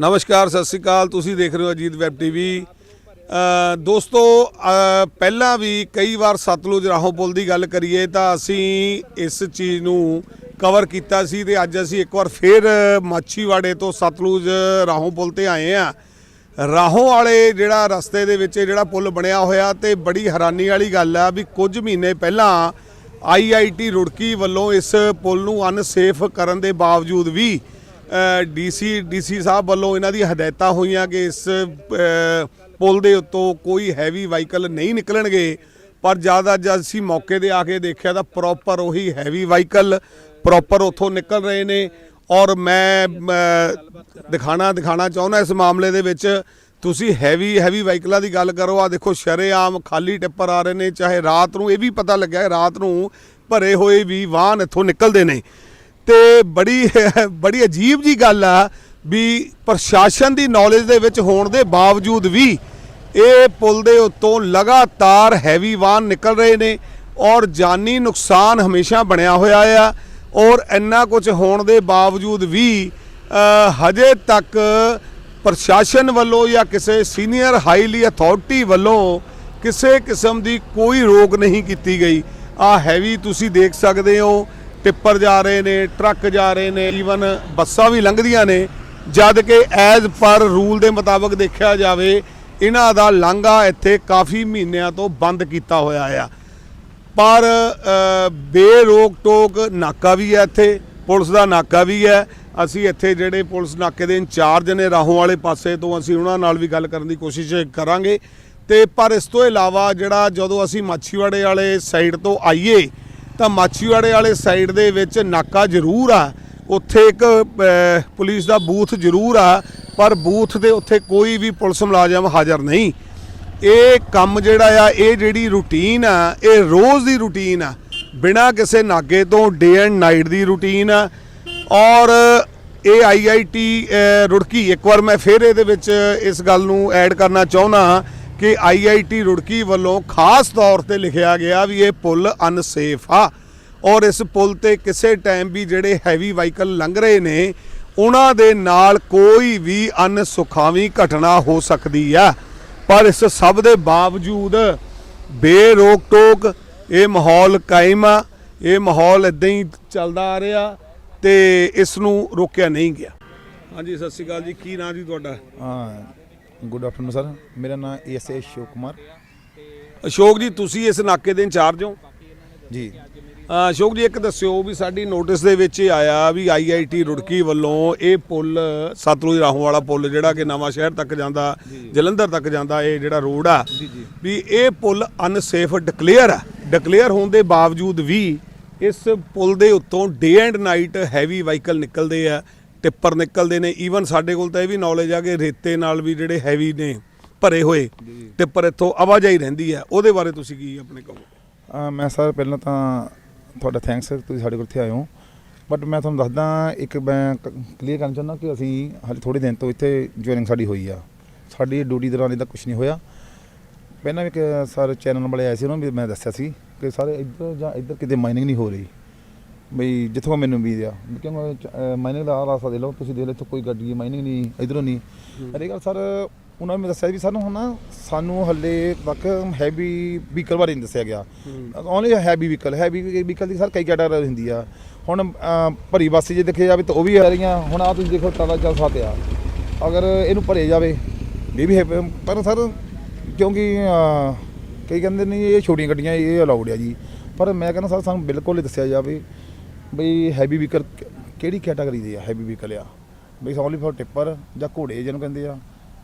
ਨਮਸਕਾਰ ਸਤਿ ਸ੍ਰੀ ਅਕਾਲ। ਤੁਸੀਂ ਦੇਖ ਰਹੇ ਹੋ ਅਜੀਤ ਵੈਬ ਟੀਵੀ। ਅ, ਦੋਸਤੋ ਪਹਿਲਾਂ ਵੀ ਕਈ ਵਾਰ ਸਤਲੁਜ ਰਾਹੋਂ ਪੁਲ ਦੀ ਗੱਲ ਕਰੀਏ ਤਾਂ ਅਸੀਂ ਇਸ ਚੀਜ਼ ਨੂੰ ਕਵਰ ਕੀਤਾ ਸੀ ਤੇ ਅੱਜ ਅਸੀਂ ਇੱਕ ਵਾਰ ਫੇਰ ਮਾਛੀਵਾੜੇ ਤੋਂ ਸਤਲੁਜ ਰਾਹੋਂ ਪੁਲ ਤੇ ਆਏ ਆ ਰਾਹੋਂ ਵਾਲੇ ਜਿਹੜਾ ਰਸਤੇ ਦੇ ਵਿੱਚ ਜਿਹੜਾ ਪੁਲ ਬਣਿਆ ਹੋਇਆ ਤੇ ਬੜੀ ਹੈਰਾਨੀ ਵਾਲੀ ਗੱਲ ਆ ਵੀ ਕੁਝ ਮਹੀਨੇ ਪਹਿਲਾਂ ਆਈਆਈਟੀ ਰੁੜਕੀ ਵੱਲੋਂ ਇਸ ਪੁਲ ਨੂੰ ਅਨਸੇਫ ਕਰਨ ਦੇ ਬਾਵਜੂਦ ਵੀ ਡੀਸੀ ਡੀਸੀ ਸਾਹਿਬ ਵੱਲੋਂ ਇਹਨਾਂ ਦੀ ਹਦਾਇਤਾਂ ਹੋਈਆਂ ਕਿ ਇਸ ਪੁਲ ਦੇ ਉੱਤੋਂ ਕੋਈ ਹੈਵੀ ਵਾਹੀਕਲ ਨਹੀਂ ਨਿਕਲਣਗੇ ਪਰ ਜਦ ਅੱਜ ਅਸੀਂ ਮੌਕੇ ਤੇ ਆ ਕੇ ਦੇਖਿਆ ਤਾਂ ਪ੍ਰੋਪਰ ਉਹੀ ਹੈਵੀ ਵਾਹੀਕਲ ਪ੍ਰੋਪਰ ਉੱਥੋਂ ਨਿਕਲ ਰਹੇ ਨੇ। ਔਰ ਮੈਂ ਮ, ਦਿਖਾਣਾ ਦਿਖਾਣਾ ਚਾਹੁੰਦਾ ਇਸ ਮਾਮਲੇ ਦੇ ਵਿੱਚ ਤੁਸੀਂ ਹੈਵੀ ਹੈਵੀ ਵਾਹੀਕਲਾਂ ਦੀ ਗੱਲ ਕਰੋ ਆ ਦੇਖੋ ਸ਼ਰੇਆਮ ਖਾਲੀ ਟਿੱਪਰ ਆ ਰਹੇ ਨੇ ਚਾਹੇ ਰਾਤ ਨੂੰ ਇਹ ਵੀ ਪਤਾ ਲੱਗਿਆ ਰਾਤ ਨੂੰ ਭਰੇ ਹੋਏ ਵੀ ਵਾਹਨ ਇੱਥੋਂ ਨਿਕਲਦੇ ਨੇ। ਤੇ ਬੜੀ ਬੜੀ ਅਜੀਬ ਜੀ ਗੱਲ ਆ ਵੀ ਪ੍ਰਸ਼ਾਸਨ ਦੀ ਨੌਲੇਜ ਦੇ ਵਿੱਚ ਹੋਣ ਦੇ ਬਾਵਜੂਦ ਵੀ ਇਹ ਪੁਲ ਦੇ ਉੱਤੋਂ ਲਗਾਤਾਰ ਹੈਵੀ ਵਾਹਨ ਨਿਕਲ ਰਹੇ ਨੇ ਔਰ ਜਾਨੀ ਨੁਕਸਾਨ ਹਮੇਸ਼ਾ ਬਣਿਆ ਹੋਇਆ ਆ ਔਰ ਇੰਨਾ ਕੁਝ ਹੋਣ ਦੇ ਬਾਵਜੂਦ ਵੀ ਹਜੇ ਤੱਕ ਪ੍ਰਸ਼ਾਸਨ ਵੱਲੋਂ ਜਾਂ ਕਿਸੇ ਸੀਨੀਅਰ ਹਾਈਲੀ ਅਥਾਰਟੀ ਵੱਲੋਂ ਕਿਸੇ ਕਿਸਮ ਦੀ ਕੋਈ ਰੋਕ ਨਹੀਂ ਕੀਤੀ ਗਈ। ਆ ਹੈਵੀ ਤੁਸੀਂ ਦੇਖ ਸਕਦੇ ਹੋ ਟਿੱਪਰ ਜਾ ਰਹੇ ਨੇ, ਟਰੱਕ ਜਾ ਰਹੇ ਨੇ ਈਵਨ ਬੱਸਾਂ ਵੀ ਲੰਘਦੀਆਂ ਨੇ। ਜਦ ਕਿ ਐਜ਼ ਪਰ ਰੂਲ ਦੇ ਮੁਤਾਬਕ ਦੇਖਿਆ ਜਾਵੇ, ਇਹਨਾਂ ਦਾ ਲਾਂਘਾ ਇੱਥੇ ਕਾਫੀ ਮਹੀਨਿਆਂ ਤੋਂ ਬੰਦ ਕੀਤਾ ਹੋਇਆ ਆ। ਪਰ ਬੇਰੋਕ ਟੋਕ ਨਾਕਾ ਵੀ ਹੈ ਇੱਥੇ, ਪੁਲਿਸ ਦਾ ਨਾਕਾ ਵੀ ਹੈ। ਅਸੀਂ ਇੱਥੇ ਜਿਹੜੇ ਪੁਲਿਸ ਨਾਕੇ ਦੇ ਇੰਚਾਰਜ ਨੇ ਰਾਹੋਂ ਵਾਲੇ ਪਾਸੇ ਤੋਂ ਅਸੀਂ ਉਹਨਾਂ ਨਾਲ ਵੀ ਗੱਲ ਕਰਨ ਦੀ ਕੋਸ਼ਿਸ਼ ਕਰਾਂਗੇ। ਤੇ ਪਰ ਇਸ ਤੋਂ ਇਲਾਵਾ ਜਿਹੜਾ ਜਦੋਂ ਅਸੀਂ ਮਾਛੀਵਾੜੇ ਵਾਲੇ ਸਾਈਡ ਤੋਂ ਆਈਏ ਤਾਂ ਮਾਛੀਵਾੜੇ ਵਾਲੇ ਸਾਈਡ ਦੇ ਵਿੱਚ ਨਾਕਾ ਜ਼ਰੂਰ ਆ। ਉੱਥੇ ਇੱਕ ਪੁਲਿਸ ਦਾ ਬੂਥ ਜ਼ਰੂਰ ਆ, ਪਰ ਬੂਥ ਦੇ ਉੱਥੇ ਕੋਈ ਵੀ ਪੁਲਿਸ ਮੁਲਾਜ਼ਮ ਹਾਜ਼ਰ ਨਹੀਂ। ਇਹ ਕੰਮ ਜਿਹੜਾ ਆ, ਇਹ ਜਿਹੜੀ ਰੂਟੀਨ ਆ, ਇਹ ਰੋਜ਼ ਦੀ ਰੂਟੀਨ ਆ। ਬਿਨਾਂ ਕਿਸੇ ਨਾਗੇ ਤੋਂ ਡੇ ਐਂਡ ਨਾਈਟ ਦੀ ਰੂਟੀਨ ਆ। ਔਰ ਇਹ ਆਈਆਈਟੀ ਰੁੜਕੀ, ਇੱਕ ਵਾਰ ਮੈਂ ਫਿਰ ਇਹਦੇ ਵਿੱਚ ਇਸ ਗੱਲ ਨੂੰ ਐਡ ਕਰਨਾ ਚਾਹੁੰਦਾ ਕਿ ਆਈਆਈਟੀ ਰੁੜਕੀ ਵੱਲੋਂ ਖਾਸ ਤੌਰ ਤੇ ਲਿਖਿਆ ਗਿਆ ਵੀ ਇਹ ਪੁਲ ਅਨਸੇਫ ਆ। ਔਰ ਇਸ ਪੁਲ ਤੇ ਕਿਸੇ ਟਾਈਮ ਵੀ ਜਿਹੜੇ ਹੈਵੀ ਵਾਹੀਕਲ ਲੰਘ ਰਹੇ ਨੇ, ਉਹਨਾਂ ਦੇ ਨਾਲ ਕੋਈ ਵੀ ਅਨਸੁਖਾਵੀ ਘਟਨਾ ਹੋ ਸਕਦੀ ਆ। ਪਰ ਇਸ ਸਭ ਦੇ ਬਾਵਜੂਦ ਬੇਰੋਕ ਟੋਕ ਇਹ ਮਾਹੌਲ ਕਾਇਮ ਆ। ਇਹ ਮਾਹੌਲ ਇਦਾਂ ਹੀ ਚੱਲਦਾ ਆ ਰਿਹਾ ਤੇ ਇਸ ਨੂੰ ਰੋਕਿਆ ਨਹੀਂ ਗਿਆ। ਹਾਂਜੀ, ਸਤਿ ਸ਼੍ਰੀ ਅਕਾਲ ਜੀ। ਕੀ ਨਾਂ ਜੀ ਤੁਹਾਡਾ? ਹਾਂ ਗੁੱਡ ਆਫਟਰਨੂਨ ਸਰ ਮੇਰਾ ਨਾਮ ਐਸ ਏ ਸ਼ਿਵ ਕੁਮਾਰ। ਅਸ਼ੋਕ ਜੀ ਤੁਸੀਂ ਇਸ ਨਾਕੇ ਦੇ ਇੰਚਾਰਜ ਹੋ? ਜੀ। ਅਸ਼ੋਕ ਜੀ ਇੱਕ ਦੱਸਿਓ ਵੀ ਸਾਡੀ ਨੋਟਿਸ ਦੇ ਵਿੱਚ ਇਹ ਆਇਆ ਵੀ ਆਈਆਈਟੀ ਰੁੜਕੀ ਵੱਲੋਂ ਇਹ ਪੁਲ ਸਤਲੁਜ ਰਾਹੋਂ ਵਾਲਾ ਪੁਲ ਜਿਹੜਾ ਕਿ ਨਵਾਂ ਸ਼ਹਿਰ ਤੱਕ ਜਾਂਦਾ ਜਲੰਧਰ ਤੱਕ ਜਾਂਦਾ ਇਹ ਜਿਹੜਾ ਰੋਡ ਆ ਵੀ ਇਹ ਪੁਲ ਅਨਸੇਫ ਡਿਕਲੇਅਰ ਆ। ਡਿਕਲੇਅਰ ਹੋਣ ਦੇ ਬਾਵਜੂਦ ਵੀ ਇਸ ਪੁਲ ਦੇ ਉੱਤੋਂ day and night heavy vehicle ਨਿਕਲਦੇ ਆ। ਟਿੱਪਰ ਨਿਕਲਦੇ ਨੇ। ਈਵਨ ਸਾਡੇ ਕੋਲ ਤਾਂ ਇਹ ਵੀ ਨੌਲੇਜ ਆ ਕਿ ਰੇਤੇ ਨਾਲ ਵੀ ਜਿਹੜੇ ਹੈਵੀ ਨੇ ਭਰੇ ਹੋਏ ਟਿੱਪਰ ਇੱਥੋਂ ਆਵਾਜਾਈ ਰਹਿੰਦੀ ਆ। ਉਹਦੇ ਬਾਰੇ ਤੁਸੀਂ ਕੀ ਆਪਣੇ ਕਹੋ? ਅਹ ਮੈਂ ਸਰ ਪਹਿਲਾਂ ਤਾਂ ਤੁਹਾਡਾ ਥੈਂਕਸ ਸਰ ਤੁਸੀਂ ਸਾਡੇ ਕੋਲ ਇੱਥੇ ਆਏ ਹੋ। ਬਟ ਮੈਂ ਤੁਹਾਨੂੰ ਦੱਸਦਾ ਇੱਕ ਮੈਂ ਕਲੀਅਰ ਕਰਨਾ ਚਾਹੁੰਦਾ ਕਿ ਅਸੀਂ ਹਾਲੇ ਥੋੜੇ ਦਿਨ ਤੋਂ ਇੱਥੇ ਜੁਆਇਨਿੰਗ ਸਾਡੀ ਹੋਈ ਆ। ਸਾਡੀ ਡਿਊਟੀ ਦੌਰਾਨ ਇਹਦਾ ਕੁਝ ਨਹੀਂ ਹੋਇਆ। ਪਹਿਲਾਂ ਵੀ ਇੱਕ ਸਰ ਚੈਨਲ ਵਾਲੇ ਆਏ ਸੀ ਉਹਨਾਂ ਨੂੰ ਵੀ ਮੈਂ ਦੱਸਿਆ ਸੀ ਕਿ ਸਾਰੇ ਇੱਧਰ ਜਾਂ ਇੱਧਰ ਕਿਤੇ ਮਾਈਨਿੰਗ ਨਹੀਂ ਹੋ ਰਹੀ। ਬਈ ਜਿੱਥੋਂ ਮੈਨੂੰ ਉਮੀਦ ਆ ਕਿਉਂਕਿ ਮਾਈਨਿੰਗ ਦਾ ਰਾਸਤਾ ਦੇ ਲਓ ਤੁਸੀਂ ਦੇਖ ਲਓ ਇੱਥੋਂ ਕੋਈ ਗੱਡੀ ਮਾਈਨਿੰਗ ਨਹੀਂ ਇਧਰੋਂ ਨਹੀਂ। ਅਰੇ ਗੱਲ ਸਰ ਉਹਨਾਂ ਨੇ ਦੱਸਿਆ ਵੀ ਸਾਨੂੰ ਹੁਣ ਨਾ ਸਾਨੂੰ ਹੱਲੇ ਤੱਕ ਹੈਵੀ ਵਹੀਕਲ ਬਾਰੇ ਨਹੀਂ ਦੱਸਿਆ ਗਿਆ। Only heavy vehicle heavy vehicle ਦੀ ਸਰ ਕਈ ਕੈਟਾਗਰੀ ਹੁੰਦੀ ਆ। ਹੁਣ ਭਰੀ ਬੱਸ ਜੇ ਦੇਖਿਆ ਜਾਵੇ ਤਾਂ ਉਹ ਵੀ ਆ ਰਹੀਆਂ ਹੁਣ ਆ ਤੁਸੀਂ ਦੇਖੋ ਟਾਟਾ ਚੱਲ ਸਕਦੇ ਆ। ਅਗਰ ਇਹਨੂੰ ਭਰੇ ਜਾਵੇ ਇਹ ਵੀ ਪਰ ਸਰ ਕਿਉਂਕਿ ਕਈ ਕਹਿੰਦੇ ਨਹੀਂ ਇਹ ਛੋਟੀਆਂ ਗੱਡੀਆਂ ਇਹ ਅਲਾਉਡ ਆ ਜੀ। ਪਰ ਮੈਂ ਕਹਿੰਦਾ ਸਰ ਸਾਨੂੰ ਬਿਲਕੁਲ ਹੀ ਦੱਸਿਆ ਜਾਵੇ ਬਈ ਹੈਵੀ ਵਹੀਕਲ ਕਿਹੜੀ ਕੈਟਾਗਰੀ ਦੇ ਆ ਹੈਵੀ ਵਹੀਕਲ ਆ ਬਈ ਓਨਲੀ ਫॉर ਟਿੱਪਰ ਜਾਂ ਘੋੜੇ ਜਿਹਨੂੰ ਕਹਿੰਦੇ ਆ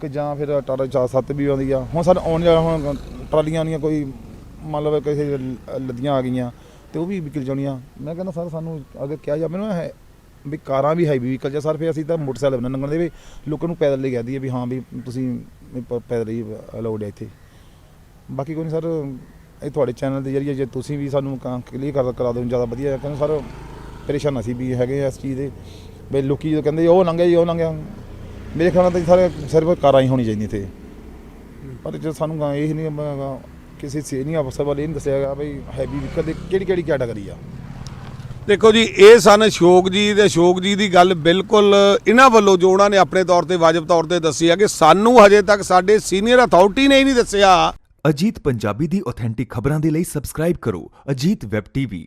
ਕਿ ਜਾਂ ਫਿਰ ਟਾਟਾ 407 ਵੀ ਆਉਂਦੀ ਆ। ਹੁਣ ਸਾਨੂੰ ਆਉਣ ਵਾਲਾ ਹੁਣ ਟਰਾਲੀਆਂ ਆਉਂਦੀਆਂ ਕੋਈ ਮੰਨ ਲਓ ਕਿਸੇ ਲੱਦੀਆਂ ਆ ਗਈਆਂ ਤੇ ਉਹ ਵੀ ਵਿਕਲ ਜਾਣੀਆਂ। ਮੈਂ ਕਹਿੰਦਾ ਸਰ ਸਾਨੂੰ ਅਗਰ ਕਿਹਾ ਜਾਵੇ ਨਾ ਹੈ ਵੀ ਕਾਰਾਂ ਵੀ ਹੈਵੀ ਵਹੀਕਲ ਜਾਂ ਸਰ ਫਿਰ ਅਸੀਂ ਤਾਂ ਮੋਟਰਸਾਈਕਲ ਬਣਾ ਲੰਘਣ ਦੇ ਵੀ ਲੋਕਾਂ ਨੂੰ ਪੈਦਲ ਲੈ ਕਹਿੰਦੀ ਹੈ ਵੀ ਹਾਂ ਵੀ ਤੁਸੀਂ ਪੈਦਲ ਹੀ ਅਲਾਉਡ ਹੈ ਇੱਥੇ। ਬਾਕੀ ਕੋਈ ਨਹੀਂ ਸਰ, ਇਹ ਤੁਹਾਡੇ ਚੈਨਲ ਦੇ ਜਰੀਏ ਜੇ ਤੁਸੀਂ ਵੀ ਸਾਨੂੰ ਕਲੀਅਰ ਕਰਾ ਦਿਓ, ਜ਼ਿਆਦਾ ਵਧੀਆ। ਹੈ। ਕਹਿੰਦੇ ਸਰ ਪਰੇਸ਼ਾਨ ਅਸੀਂ ਵੀ ਹੈਗੇ ਆ ਇਸ ਚੀਜ਼ ਦੇ। ਬਈ ਲੋਕੀ ਜਦੋਂ ਕਹਿੰਦੇ ਉਹ ਲੰਘਿਆ ਜੀ ਉਹ ਲੰਘਿਆ। ਮੇਰੇ ਖਿਆਲ ਨਾਲ ਤਾਂ ਸਾਰੇ ਸਿਰਫ ਕਾਰਾਂ ਹੀ ਹੋਣੀ ਚਾਹੀਦੀ ਇੱਥੇ। ਪਰ ਜੇ ਸਾਨੂੰ ਗਾ ਇਹ ਨਹੀਂ ਕਿਸੇ ਸੀਨੀਅਰ ਅਫਸਰ ਵਾਲੇ ਇਹ ਨਹੀਂ ਦੱਸਿਆ ਗਿਆ ਬਈ ਹੈਵੀ ਵਹੀਕਲ ਦੇ ਕਿਹੜੀ ਕਿਹੜੀ ਕੈਟਾਗਰੀ ਆ। ਦੇਖੋ ਜੀ ਇਹ ਸਨ ਸ਼ੋਕ ਜੀ ਤੇ ਸ਼ੋਕ ਜੀ ਦੀ ਗੱਲ ਬਿਲਕੁਲ ਇਹਨਾਂ ਵੱਲੋਂ ਜੋ ਉਹਨਾਂ ਨੇ ਆਪਣੇ ਤੌਰ ਤੇ ਵਾਜਬ ਤੌਰ ਤੇ ਦੱਸੀ ਹੈ ਕਿ ਸਾਨੂੰ ਹਜੇ ਤੱਕ ਸਾਡੇ ਸੀਨੀਅਰ ਅਥਾਰਟੀ ਨੇ ਹੀ ਨਹੀਂ ਦੱਸਿਆ। ਅਜੀਤ ਪੰਜਾਬੀ ਦੀ ਆਥੈਂਟਿਕ ਖਬਰਾਂ ਦੇ ਲਈ ਸਬਸਕ੍ਰਾਈਬ ਕਰੋ ਅਜੀਤ ਵੈਬ ਟੀਵੀ